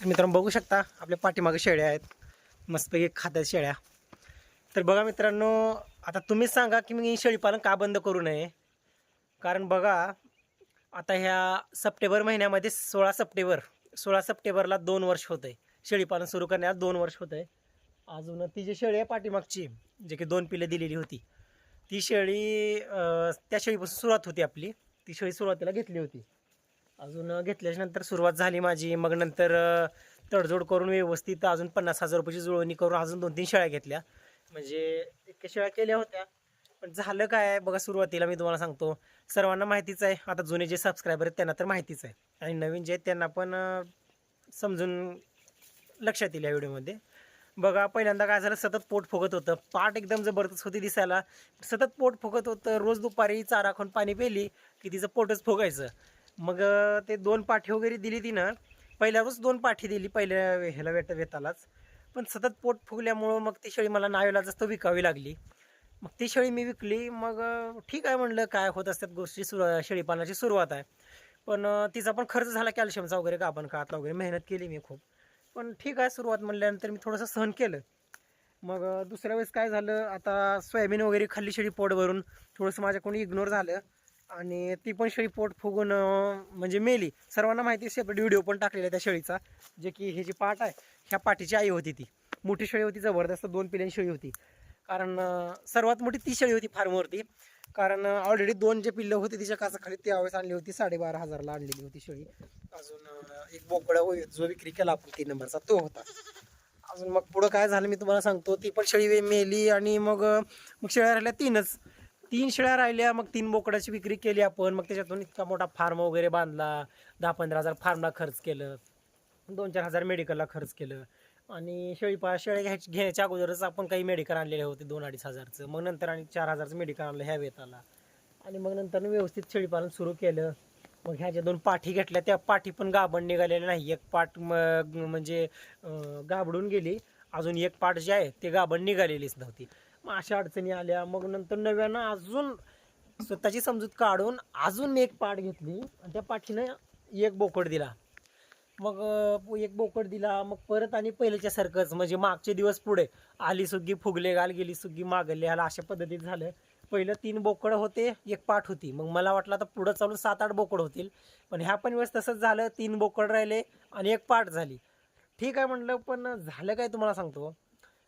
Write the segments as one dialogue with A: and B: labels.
A: तर मित्रांनो बघू शकता आपल्या पाठीमागे शेळ्या आहेत. मस्तपैकी खात्यात शेळ्या. तर बघा मित्रांनो आता तुम्हीच सांगा की मी शेळीपालन का बंद करू नये? कारण बघा आता ह्या सप्टेंबर महिन्यामध्ये सोळा सप्टेंबर सोळा सप्टेंबरला दोन वर्ष होतं आहे शेळीपालन सुरू करण्यात दोन वर्ष होतं आहे अजून ती जी शेळी आहे पाठीमागची जे की दोन पिले दिलेली होती ती शेळी त्या शेळीपासून सुरुवात होती आपली. ती शेळी सुरुवातीला घेतली होती. अजून घेतल्याच्या नंतर सुरुवात झाली माझी. मग नंतर तडजोड करून व्यवस्थित अजून पन्नास हजार रुपयाची जुळवणी करून अजून दोन तीन शेळ्या घेतल्या. म्हणजे इतक्या शेळ्या केल्या होत्या. पण झालं काय? आहे बघा सुरुवातीला मी तुम्हाला सांगतो. सर्वांना माहितीच आहे. आता जुने जे सबस्क्रायबर आहेत त्यांना तर माहितीच आहे. आणि नवीन जे आहेत त्यांना पण समजून लक्षात येईल या व्हिडिओमध्ये. बघा पहिल्यांदा काय झालं सतत पोट फुगत होतं. पाठ एकदम जबरदस्त होती दिसायला. सतत पोट फुगत होतं. रोज दुपारी चारा खाऊन पाणी पेली की तिचं पोटच फुगायचं. मग ते दोन पाठी वगैरे दिली ती पहिल्या रोज दोन पाठी दिली पहिल्या ह्याला वेट वेतालाच. पण सतत पोट फुगल्यामुळं मग ती शेळी मला नावेला जास्त विकावी लागली. मग ती शेळी मी विकली. मग ठीक आहे म्हणलं काय होत असतात गोष्टी सुरू शेळीपालनाची सुरुवात आहे. पण तिचा पण खर्च झाला कॅल्शियमचा वगैरे गाभण कातला वगैरे. मेहनत केली मी खूप. पण ठीक आहे सुरुवात म्हणल्यानंतर मी थोडंसं सहन केलं. मग दुसऱ्या वेळेस काय झालं आता सोयाबीन वगैरे खाल्ली शेळी पोट भरून थोडंसं माझ्याकडून इग्नोर झालं. आणि ती पण शेळी पोट फुगून म्हणजे मेली. सर्वांना माहिती सेपरेट व्हिडिओ पण टाकलेला आहे त्या शेळीचा. जे की हे जी पाट आहे ह्या पाठीची आई होती ती. मोठी शेळी होती जबरदस्त दोन पिल्यांची शेळी होती. कारण सर्वात मोठी ती शेळी होती फार्मवरती कारण ऑलरेडी दोन जे पिल्लं होते तिच्या काचाखाली त्यावेळेस आणली होती साडेबारा हजारला आणलेली होती शेळी. अजून एक बोकडा जो विक्री केला आपण तीन नंबरचा तो होता. अजून मग पुढं काय झालं मी तुम्हाला सांगतो. ती पण शेळी मेली आणि मग मग शेळ्या राहिल्या तीनच. तीन शेळ्या राहिल्या मग तीन बोकडाची विक्री केली आपण. मग त्याच्यातून इतका मोठा फार्म वगैरे बांधला. दहा पंधरा हजार फार्मला खर्च केलं. दोन चार हजार मेडिकलला खर्च केलं. आणि शेळीपा शेळ्या घ्यायची घेण्याच्या अगोदरच आपण काही मेडिकल आणलेले होते दोन अडीच हजारचं. मग नंतर आणि चार हजारचं मेडिकल आणलं ह्या वेताला. आणि मग नंतर व्यवस्थित शेळीपालन सुरू केलं. मग ह्या ज्या दोन पाठी घेतल्या. त्या पाठी पण गाभण निघालेल्या नाही. एक पाठ मग म्हणजे गाबडून गेली. अजून एक पाठ जे आहे ते गाभण निघालेलीच नव्हती. मग अशा अडचणी आल्या. मग नंतर नव्यानं अजून स्वतःची समजूत काढून अजून मी एक पाठ घेतली. आणि त्या पाठीनं एक बोकड दिला. मग एक बोकड दिला. मग परत आणि पहिल्याच्या सारखंच म्हणजे मागचे दिवस पुढे. आली सुग्गी फुगले गाल गेली सुग्गी मागले. आला अशा पद्धतीत झालं. पहिलं तीन बोकड होते एक पाठ होती. मग मला वाटलं आता पुढं चालून सात आठ बोकड होतील. पण ह्या पण वेळेस तसंच झालं. तीन बोकड राहिले आणि एक पाठ झाली. ठीक आहे म्हटलं पण झालं काय तुम्हाला सांगतो?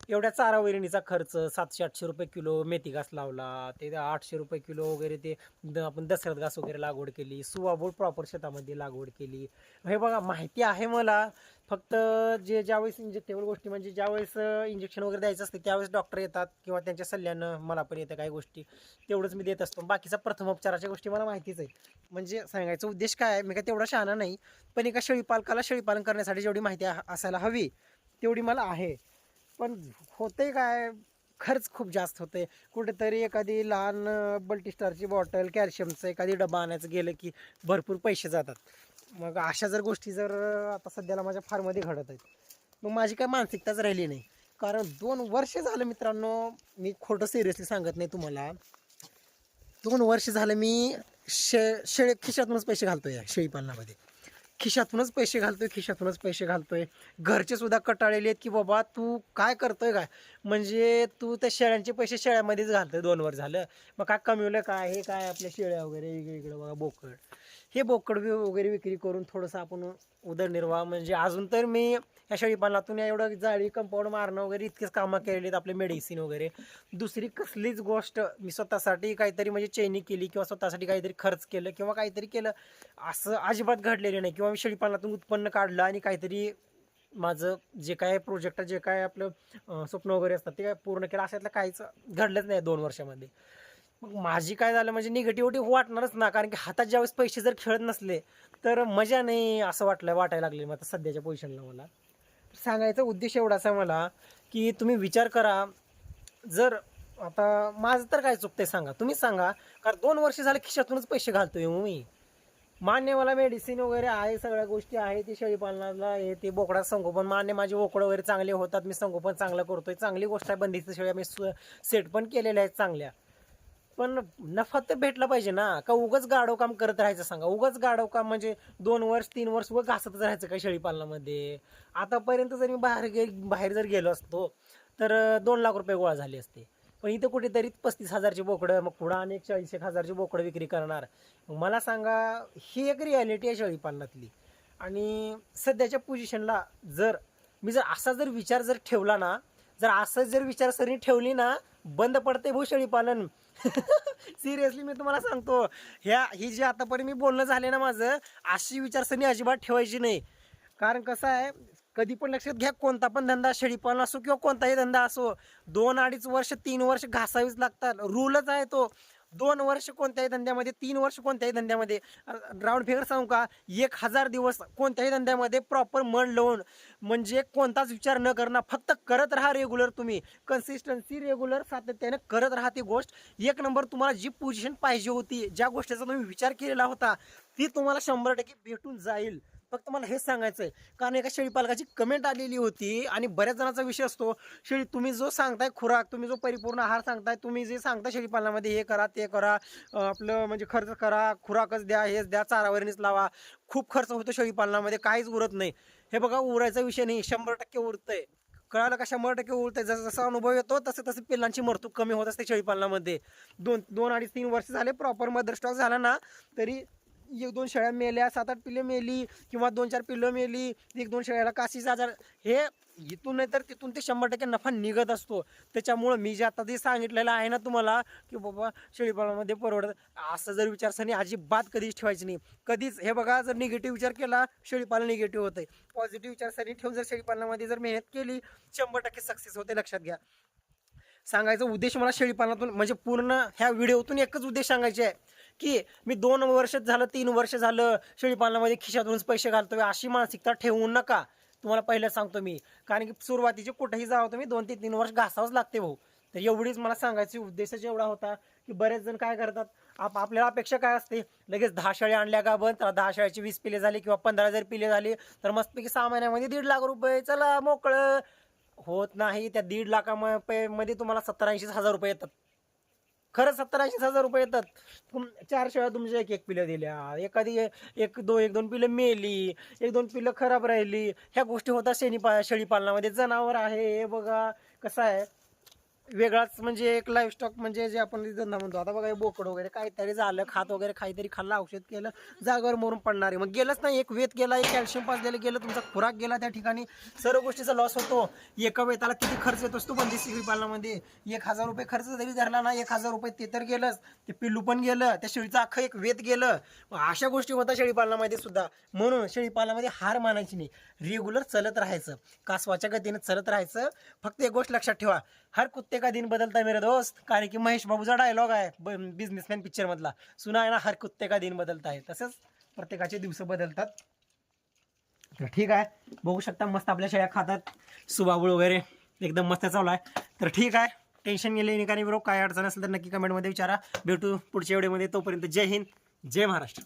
A: एवढ्या चारा वैरणीचा खर्च सातशे आठशे रुपये किलो मेथी घास लावला ते आठशे रुपये किलो वगैरे ते आपण दसऱ्यात घास वगैरे लागवड केली सुवाबोड प्रॉपर शेतामध्ये लागवड केली. हे बघा माहिती आहे मला फक्त जे ज्यावेळेस इंजेक्टेबल गोष्टी म्हणजे ज्यावेळेस इंजेक्शन वगैरे द्यायचं असते त्यावेळेस डॉक्टर येतात किंवा त्यांच्या सल्ल्यानं मला पण येतं काही गोष्टी. तेवढंच मी देत असतो. बाकीचा प्रथमोपचाराच्या गोष्टी मला माहितीच आहे म्हणजे सांगायचा उद्देश काय आहे मी काय तेवढा शहाणा नाही पण एका शेळीपालकाला शेळीपालन करण्यासाठी जेवढी माहिती असायला हवी तेवढी मला आहे. पण होते काय? खर्च खूप जास्त होते. कुठेतरी एखादी लहान बल्टीस्टारची बॉटल कॅल्शियमचं एखादी डबा आणायचं गेलं की भरपूर पैसे जातात. मग अशा जर गोष्टी जर आता सध्याला माझ्या फार्ममध्ये घडत आहेत. मग माझी काय मानसिकताच राहिली नाही. कारण दोन वर्ष झालं मित्रांनो मी खोटं सिरियसली सांगत नाही तुम्हाला. दोन वर्ष झालं मी शे शेळे खिशातूनच पैसे घालतो या शेळीपालनामध्ये खिशातूनच पैसे घालतोय खिशातूनच पैसे घालतोय. घरचे सुद्धा कटाळलेले आहेत की बाबा तू काय करतोय काय? म्हणजे तू त्या शेळ्यांचे पैसे शेळ्यामध्येच घालतोय दोन वर झालं. मग काय कमवलं काय हे काय आपल्या शेळ्या वगैरे वेगवेगळं बघा बोकड. हे बोकड वगैरे विक्री करून थोडंसं आपण उदरनिर्वाह म्हणजे अजून तर मी या शेळीपालनातून एवढं जाळी कंपाऊंड मारणं वगैरे इतकेच कामं केलेली आहेत आपले मेडिसिन वगैरे. दुसरी कसलीच गोष्ट मी स्वतःसाठी काहीतरी म्हणजे चैनी केली किंवा स्वतःसाठी काहीतरी खर्च केलं किंवा काहीतरी केलं असं अजिबात घडलेलं नाही. किंवा मी शेळीपालनातून उत्पन्न काढलं आणि काहीतरी माझं जे काय प्रोजेक्ट जे काय आपलं स्वप्न वगैरे असतात ते काय पूर्ण केलं अशातलं काहीच घडलंच नाही दोन वर्षामध्ये. मग माझी काय झालं म्हणजे निगेटिव्हिटी वाटणारच ना कारण की हातात ज्यावेळेस पैसे जर खेळत नसले तर मजा नाही असं वाटलं वाटायला लागले मग आता सध्याच्या पोझिशनला मला. सांगायचा उद्देश एवढाच आहे मला की तुम्ही विचार करा जर आता माझं तर काय चुकतंय सांगा तुम्हीच सांगा कारण दोन वर्ष झाले खिशातूनच पैसे घालतोय हो मी. मान्य मला मेडिसिन वगैरे आहे सगळ्या गोष्टी आहे ते शेळीपालनाला आहे ते बोकडा संगोपन मान्य माझे बोकडं वगैरे चांगले होतात मी संगोपन चांगलं करतोय चांगली गोष्ट आहे बंदीचं शेळ्या मी सेट पण केलेल्या आहेत चांगल्या. पण नफा तर भेटला पाहिजे ना. का उगाच गाडव काम करत राहायचं सांगा. उगाच गाडव काम म्हणजे दोन वर्ष तीन वर्ष उगाच घासतच राहायचं का शेळीपालनामध्ये? आतापर्यंत जर मी बाहेर गे बाहेर जर गेलो असतो तर दोन लाख रुपये गोळा झाले असते. पण इथं कुठेतरी पस्तीस हजारची बोकडं मग पुढं आणि एक चाळीस एक हजारची बोकडं विक्री करणार. मला सांगा ही एक रियालिटी आहे शेळीपालनातली. आणि सध्याच्या पोझिशनला जर मी जर असा जर विचार जर ठेवला ना जर असं जर विचारसरणी ठेवली ना बंद पडते भाऊ शेळीपालन. सिरियसली मी तुम्हाला सांगतो ह्या ही जी आतापर्यंत मी बोलणं झाले ना माझं अशी विचारसरणी अजिबात ठेवायची नाही. कारण कसं आहे कधी पण लक्षात घ्या कोणता पण धंदा शेळीपालन असो किंवा कोणताही धंदा असो दोन अडीच वर्ष तीन वर्ष घासावीच लागतात. रूलच आहे तो. दोन वर्ष कोणत्याही धंद्यामध्ये तीन वर्ष कोणत्याही धंद्यामध्ये. राऊंड फिगर सांगू का? एक हजार दिवस कोणत्याही धंद्यामध्ये प्रॉपर मन लावून म्हणजे कोणताच विचार न करणं फक्त करत राहा रेग्युलर तुम्ही. कन्सिस्टन्सी रेग्युलर सातत्याने करत राहा ती गोष्ट. एक नंबर तुम्हाला जी पोझिशन पाहिजे होती ज्या गोष्टीचा तुम्ही विचार केलेला होता ती तुम्हाला शंभर टक्के भेटून जाईल. फक्त मला हेच सांगायचं आहे कारण एका शेळीपालकाची कमेंट आलेली होती आणि बऱ्याच जणांचा विषय असतो. शेळी तुम्ही जो सांगताय खुराक तुम्ही जो परिपूर्ण आहार सांगताय तुम्ही जे सांगता शेळीपालनामध्ये हे करा ते करा. आपलं म्हणजे खर्च करा खुराकच द्या हेच द्या चारावरणीच लावा. खूप खर्च होतो शेळीपालनामध्ये काहीच उरत नाही. हे बघा उरायचा विषय नाही शंभर टक्के उरतंय. कळालं का? शंभर टक्के उरतंय. जसं जसा अनुभव येतो तसं तसं पिल्लांची मरतूक कमी होत असते शेळीपालनामध्ये दोन दोन अडीच तीन वर्ष झाले प्रॉपर मदर स्टॉक झाला ना तरी एक दोन शेळ्या मेल्या सात आठ पिल्ले मेली किंवा दोन चार पिल्लं मेली एक दोन शेळ्याला काशीचा आजार हे इथून नाही तर तिथून ते शंभर टक्के नफा निघत असतो. त्याच्यामुळं मी जे आता ते सांगितलेलं आहे ना तुम्हाला की बाबा शेळीपालनामध्ये परवडत असं जर विचारसरणी अजिबात कधीच ठेवायची नाही. कधीच हे बघा जर निगेटिव्ह विचार केला शेळीपालन निगेटिव्ह होतंय. पॉझिटिव्ह विचारसरणी ठेवून जर शेळीपालनामध्ये जर मेहनत केली शंभर टक्के सक्सेस होते लक्षात घ्या. सांगायचा उद्देश मला शेळीपालनातून म्हणजे पूर्ण ह्या व्हिडिओतून एकच उद्देश सांगायचे आहे. की मी दोन वर्ष झालं तीन वर्ष झालं शेळीपालनामध्ये खिशातूनच पैसे घालतोय अशी मानसिकता ठेवू नका. तुम्हाला पहिलं सांगतो मी. कारण की सुरुवातीचे कुठेही जावं तुम्ही दोन ते तीन वर्ष घासावंच लागते भाऊ. तर एवढीच मला सांगायची उद्देशच एवढा होता की बरेच जण काय करतात आप आपल्याला अपेक्षा काय असते? लगेच दहा शाळे आणल्या का बंद? तर दहा शाळेची वीस पिले झाली किंवा पंधरा जर पिले झाली तर मस्तपैकी सहा महिन्यामध्ये दीड लाख रुपये चला मोकळं. होत नाही त्या दीड लाखामध्ये तुम्हाला सत्तर ऐंशी हजार रुपये येतात. खरं सत्तर ऐंशी हजार रुपये येतात. तुम चार शेळ्या तुमच्या एक एक पिलं दिल्या. एखादी एक दो एक दोन पिलं मेली एक दोन पिलं खराब राहिली. ह्या गोष्टी होतात शेणी पा शेळीपालनामध्ये जनावर आहे हे बघा कसं आहे? वेगळाच म्हणजे एक लाईफ स्टॉक म्हणजे जे आपण धंदा म्हणतो. आता बघा बोकड वगैरे काहीतरी झालं खात वगैरे काहीतरी खाल्लं औषध केलं जागेवर मरून पडणार आहे. मग गेलंच नाही. एक वेत गेला एक कॅल्शियम पाजलेलं गेलं तुमचा खुराक गेला त्या ठिकाणी. सर्व गोष्टीचा लॉस होतो. एका वेताला किती खर्च येत? असतो बंदिस्त शेळी पालनामध्ये. एक हजार रुपये खर्च जरी धरला ना एक हजार रुपये ते तर गेलंच. ते पिल्लू पण गेलं त्या शेळीचं अख्खं एक वेत गेलं. अशा गोष्टी होतात शेळीपालनामध्ये सुद्धा. म्हणून शेळीपालनामध्ये हार मानायची नाही. रेग्युलर चलत राहायचं. कासवाच्या गतीने चलत राहायचं. फक्त एक गोष्ट लक्षात ठेवा. हर कुत्ते का दिन बदलता है मेरे दोस्त? कारण की महेश बाबूचा डायलॉग आहे बिझनेसमॅन पिक्चर मधला. सुना आहे ना हर कुत्ते का दिन बदलता है तसेच प्रत्येकाचे दिवस बदलतात. तर ठीक आहे. बघू शकता मस्त आपल्या शेळ्या खातात. सुबाबूळ वगैरे एकदम मस्त चालू आहे. तर ठीक आहे. टेन्शन गेले निकाली बरोबर काय अडचण असेल तर नक्की कमेंटमध्ये विचारा. भेटू पुढच्या व्हिडिओमध्ये तोपर्यंत जय हिंद. जय महाराष्ट्र.